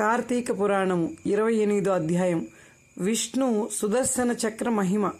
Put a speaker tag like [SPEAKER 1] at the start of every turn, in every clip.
[SPEAKER 1] కార్తీక పురాణము ఇరవై ఎనిమిదో అధ్యాయం. విష్ణు సుదర్శన చక్ర మహిమ.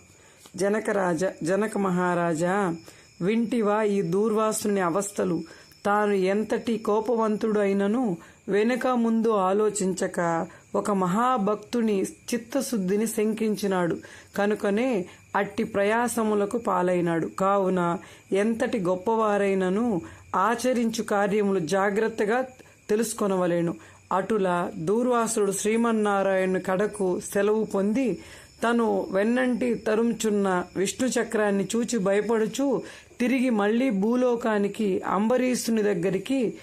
[SPEAKER 1] జనకరాజ జనక మహారాజా వింటివా ఈ దూర్వాసుని అవస్థలు. తాను ఎంతటి కోపవంతుడు అయినను వెనుక ముందు ఆలోచించక ఒక మహాభక్తుని చిత్తశుద్ధిని శంకించినాడు. కనుకనే అట్టి ప్రయాసములకు పాలైనాడు. కావున ఎంతటి గొప్పవారైనను ఆచరించు కార్యములు జాగ్రత్తగా తెలుసుకొనవలేను. అటుల దూర్వాసుడు శ్రీమన్నారాయణ కడకు సెలవు పొంది తను వెన్నంటి తరుంచున్న విష్ణు చక్రాన్ని చూచి భయపడుచు తిరిగి మళ్ళీ భూలోకానికి అంబరీషుని దగ్గరికి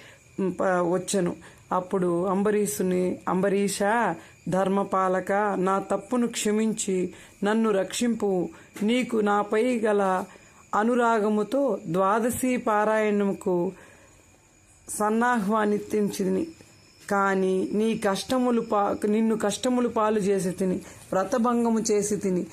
[SPEAKER 1] వచ్చను. అప్పుడు అంబరీషుని అంబరీష ధర్మపాలక నా తప్పును క్షమించి నన్ను రక్షింపు. నీకు నాపై గల అనురాగముతో ద్వాదశి పారాయణముకు సన్నాహ్వానిత్తించింది కానీ నీ కష్టములు పా నిన్ను కష్టములు పాలు చేసి తిని వ్రతభంగము చేసి తిని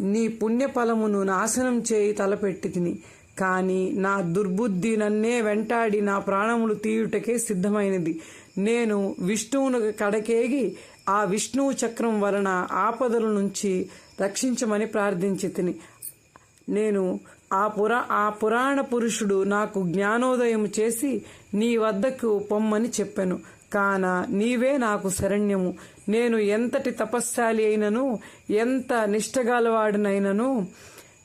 [SPEAKER 1] నీ పుణ్యఫలమును నాశనం చేయి తలపెట్టి తిని కానీ నా దుర్బుద్ధి నన్నే వెంటాడి నా ప్రాణములు తీయుటకే సిద్ధమైనది. నేను విష్ణువును కడకేగి ఆ విష్ణువు చక్రం వలన ఆపదల నుంచి రక్షించమని ప్రార్థించి తిని. నేను ఆ పురా ఆ పురాణ పురుషుడు నాకు జ్ఞానోదయం చేసి నీ వద్దకు పొమ్మని చెప్పాను. కాన నీవే నాకు శరణ్యము. నేను ఎంతటి తపస్శాలి అయినను ఎంత నిష్టగలవాడినైనను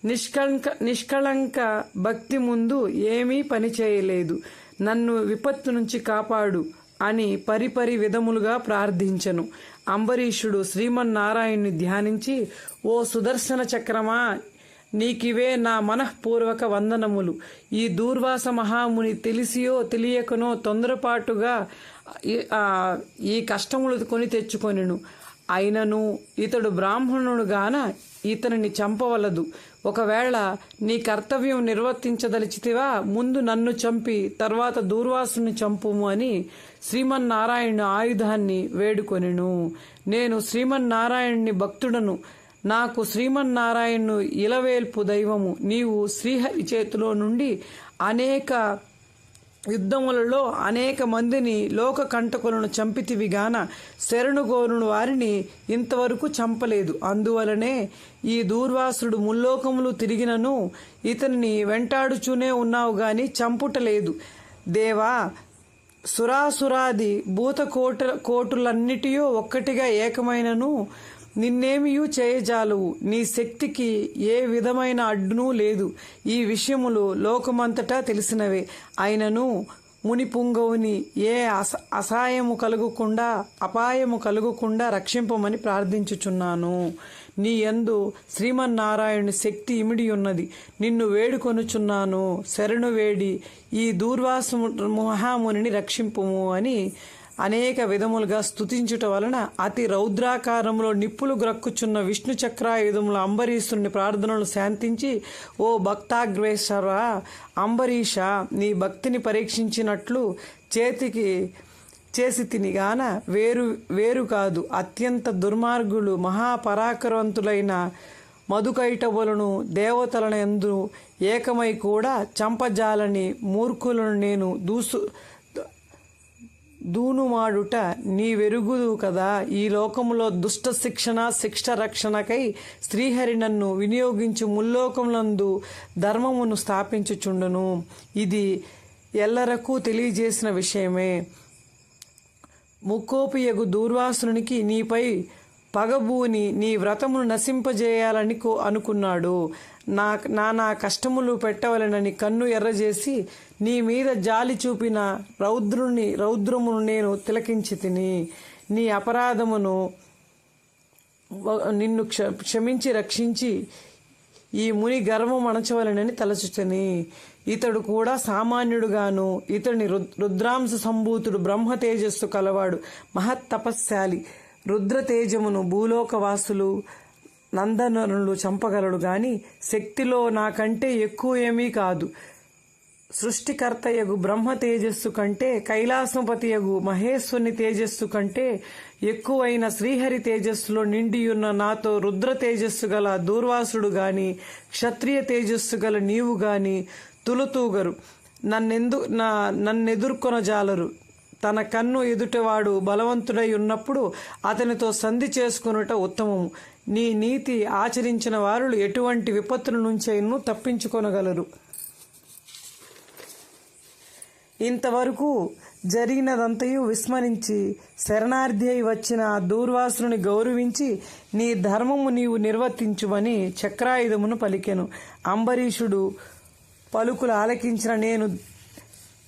[SPEAKER 1] నిష్కళంక నిష్కళంక భక్తి ముందు ఏమీ పని చేయలేదు. నన్ను విపత్తు నుంచి కాపాడు అని పరిపరి విధములుగా ప్రార్థించను. అంబరీషుడు శ్రీమన్నారాయణ్ణి ధ్యానించి ఓ సుదర్శన చక్రమా నీకివే నా మనఃపూర్వక వందనములు. ఈ దూర్వాస మహాముని తెలిసియో తెలియకనో తొందరపాటుగా ఈ- కష్టములు కొని తెచ్చుకొనిను. అయినను ఇతడు బ్రాహ్మణుడు గాన ఇతనిని చంపవలదు. ఒకవేళ నీ కర్తవ్యం నిర్వర్తించదలిచితివా ముందు నన్ను చంపి తర్వాత దూర్వాసుని చంపుము అని శ్రీమన్నారాయణ ఆయుధాన్ని వేడుకొనెను. నేను శ్రీమన్నారాయణుని భక్తుడను. నాకు శ్రీమన్నారాయణు ఇలవేల్పు దైవము. నీవు శ్రీహరి చేతిలో నుండి అనేక యుద్ధములలో అనేక మందిని లోక కంటకులను చంపితివి గాన శరణుగోరును వారిని ఇంతవరకు చంపలేదు. అందువలనే ఈ దూర్వాసుడు ముల్లోకములు తిరిగినను ఇతన్ని వెంటాడుచూనే ఉన్నావు గాని చంపుటలేదు. దేవా సురాసురాది భూత కోట కోటులన్నిటియో ఒక్కటిగా ఏకమైనను నిన్నేమియూ చేయజాలవు? నీ శక్తికి ఏ విధమైన అడ్డునూ లేదు. ఈ విషయములు లోకమంతటా తెలిసినవే. ఆయనను మునిపుంగవుని ఏ అస అసహాయము కలుగకుండా అపాయము కలుగకుండా రక్షింపమని ప్రార్థించుచున్నాను. నీ యందు శ్రీమన్నారాయణుని శక్తి ఇమిడి ఉన్నది. నిన్ను వేడుకొనుచున్నాను. శరణు వేడి ఈ దూర్వాసు మహామునిని రక్షింపుము అని అనేక విధములుగా స్థుతించుట వలన అతి రౌద్రాకారంలో నిప్పులు గ్రక్కుచున్న విష్ణు చక్రాయుధముల అంబరీషుని ప్రార్థనలు శాంతించి ఓ భక్తాగ్రేశ్వర అంబరీష నీ భక్తిని పరీక్షించినట్లు చేతికి చేసి తినిగాన వేరు వేరు కాదు అత్యంత దుర్మార్గులు మహాపరాకరవంతులైన మధుకైటవులను దేవతలను ఎందు ఏకమై కూడా చంపజాలని మూర్ఖులను నేను దూసు దూనుమాడుట నీ వెరుగుదు కదా. ఈ లోకములో దుష్ట శిక్షణ శిక్ష రక్షణకై శ్రీహరి నన్ను వినియోగించు ముల్లోకములందు ధర్మమును స్థాపించుచుండును. ఇది ఎల్లరకు తెలియజేసిన విషయమే. ముక్కోపియగు దూర్వాసునికి నీపై పగబూని నీ వ్రతమును నశింపజేయాలని కో- అనుకున్నాడు. నా నా నా కష్టములు పెట్టవలనని కన్ను ఎర్రజేసి నీ మీద జాలి చూపిన రౌద్రుని రౌద్రమును నేను తిలకించి తిని నీ అపరాధమును నిన్ను క్ష క్షమించి రక్షించి ఈ ముని గర్వం అణచవలనని తలచుతని. ఇతడు కూడా సామాన్యుడుగాను ఇతడిని రుద్- రుద్రాంశ సంభూతుడు బ్రహ్మ తేజస్సు కలవాడు మహత్ రుద్రతేజమును భూలోకవాసులు నందనరులు చంపగలడు గాని శక్తిలో నాకంటే ఎక్కువ ఏమీ కాదు. సృష్టికర్తయగు బ్రహ్మ తేజస్సు కంటే కైలాసంపతియగు మహేశ్వరుని తేజస్సు కంటే ఎక్కువైన శ్రీహరి తేజస్సులో నిండియున్న నాతో రుద్ర తేజస్సు గల దూర్వాసుడు గాని క్షత్రియ తేజస్సు గల నీవు గాని తులుతూగరు. నన్నెందు నా నన్నెదుర్కొనజాలరు. తన కన్ను ఎదుటవాడు బలవంతుడై ఉన్నప్పుడు అతనితో సంధి చేసుకునుట ఉత్తమము నీ నీతి ఆచరించిన వారు ఎటువంటి విపత్తుల నుంచైనూ తప్పించుకొనగలరు. ఇంతవరకు జరిగినదంతయు విస్మరించి శరణార్థి అయి వచ్చిన ఆ దూర్వాసుని గౌరవించి నీ ధర్మము నీవు నిర్వర్తించుమని చక్రాయుధమును పలికెను. అంబరీషుడు పలుకులు ఆలకించిన నేను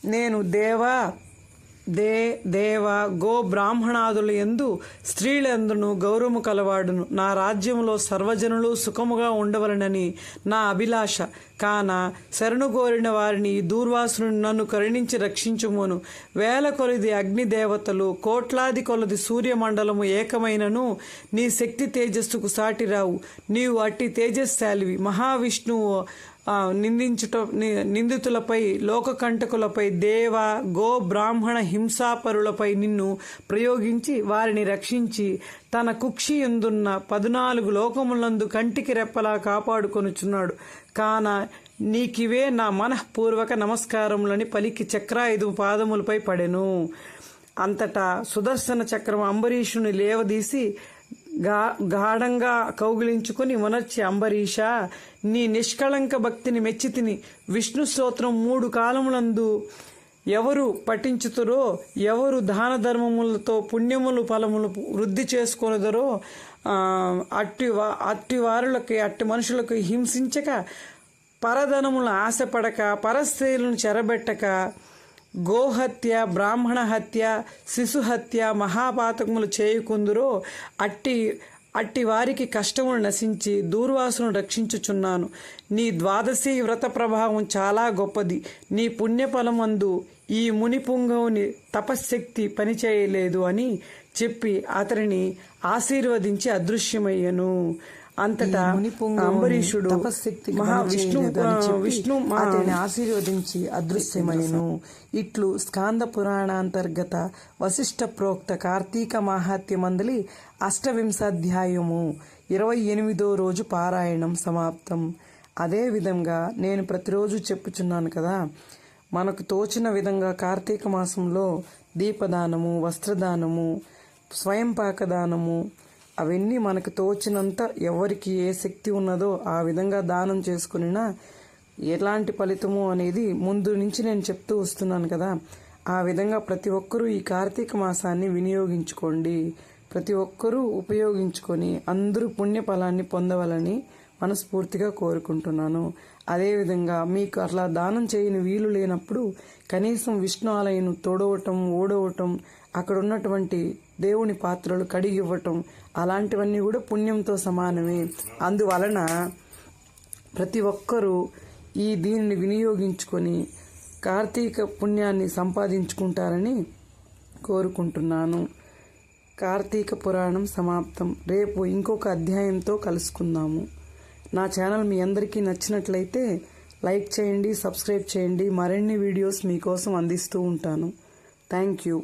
[SPEAKER 1] నేను దేవా దే దేవ గో బ్రాహ్మణాదులు ఎందు స్త్రీలందును గౌరవము కలవాడును. నా రాజ్యంలో సర్వజనులు సుఖముగా ఉండవలనని నా అభిలాష. కాన శరణుగోరిన వారిని దూర్వాసును నన్ను కరుణించి రక్షించుమోను. వేల కొలది అగ్ని దేవతలు కోట్లాది కొలది సూర్యమండలము ఏకమైనను నీ శక్తి తేజస్సుకు సాటిరావు. నీవు అట్టి తేజస్శాలివి. మహావిష్ణువు నిందించుట ని- నిందితులపై లోకకంటకులపై దేవ గో బ్రాహ్మణ హింసాపరులపై నిన్ను ప్రయోగించి వారిని రక్షించి తన కుక్షి ఎందున్న పద్నాలుగు లోకములందు కంటికి రెప్పలా కాపాడుకొనుచున్నాడు. కాన నీకివే నా మనఃపూర్వక నమస్కారములని పలికి చక్రాయుధు పాదములపై పడెను. అంతటా సుదర్శన చక్రం అంబరీషుని లేవదీసి గా గాఢంగా కౌగిలించుకుని ఉనర్చి అంబరీష నీ నిష్కళంక భక్తిని మెచ్చి తిని విష్ణు స్తోత్రం మూడు కాలములందు ఎవరు పఠించుతురో ఎవరు దాన ధర్మములతో పుణ్యములు ఫలములు వృద్ధి చేసుకొనుదరో అట్టి అట్టి వారులకి అట్టి మనుషులకు హింసించక పరధనములు ఆశపడక పరస్త్రీలను చెరబెట్టక గోహత్య బ్రాహ్మణ హత్య శిశు హత్య మహాపాతకములు చేయుకుందురో అట్టి అట్టి వారికి కష్టములు నశించి దూర్వాసును రక్షించుచున్నాను. నీ ద్వాదశి వ్రత ప్రభావం చాలా గొప్పది. నీ పుణ్యఫలమందు ఈ ముని పుంగవుని తపశ్శక్తి పనిచేయలేదు అని చెప్పి అతనిని ఆశీర్వదించి అదృశ్యమయ్యను. అంతటా అంబరీషుడు
[SPEAKER 2] తపశక్తికి
[SPEAKER 1] మహా
[SPEAKER 2] పని
[SPEAKER 1] విష్ణు
[SPEAKER 2] అతని ఆశీర్వదించి అదృశ్యమైను ఇట్లు స్కాంద పురాణాంతర్గత వశిష్ట ప్రోక్త కార్తీక మాహాత్మ్యమందలి అష్టవింశాధ్యాయము ఇరవై ఎనిమిదో రోజు పారాయణం సమాప్తం. అదే విధంగా నేను ప్రతిరోజు చెప్పుచున్నాను కదా మనకు తోచిన విధంగా కార్తీక మాసంలో దీపదానము వస్త్రదానము స్వయం పాకదానము అవన్నీ మనకు తోచినంత ఎవరికి ఏ శక్తి ఉన్నదో ఆ విధంగా దానం చేసుకునినా ఎలాంటి ఫలితము అనేది ముందు నుంచి నేను చెప్తూ వస్తున్నాను కదా. ఆ విధంగా ప్రతి ఒక్కరూ ఈ కార్తీక మాసాన్ని వినియోగించుకోండి. ప్రతి ఒక్కరూ ఉపయోగించుకొని అందరూ పుణ్యఫలాన్ని పొందవాలని మనస్ఫూర్తిగా కోరుకుంటున్నాను. అదేవిధంగా మీకు అట్లా దానం చేయని వీలు లేనప్పుడు కనీసం విష్ణు ఆలయం తోడవటం ఓడవటం అక్కడ ఉన్నటువంటి దేవుని పాత్రలు కడిగివ్వటం అలాంటివన్నీ కూడా పుణ్యంతో సమానమే. అందువలన ప్రతి ఒక్కరూ ఈ దీనిని వినియోగించుకొని కార్తీక పుణ్యాన్ని సంపాదించుకుంటారని కోరుకుంటున్నాను. కార్తీక పురాణం సమాప్తం. రేపు ఇంకొక అధ్యాయంతో కలుసుకుందాము. నా ఛానల్ మీ అందరికీ నచ్చినట్లయితే లైక్ చేయండి సబ్స్క్రైబ్ చేయండి. మరిన్ని వీడియోస్ మీకోసం అందిస్తూ ఉంటాను. Thank you.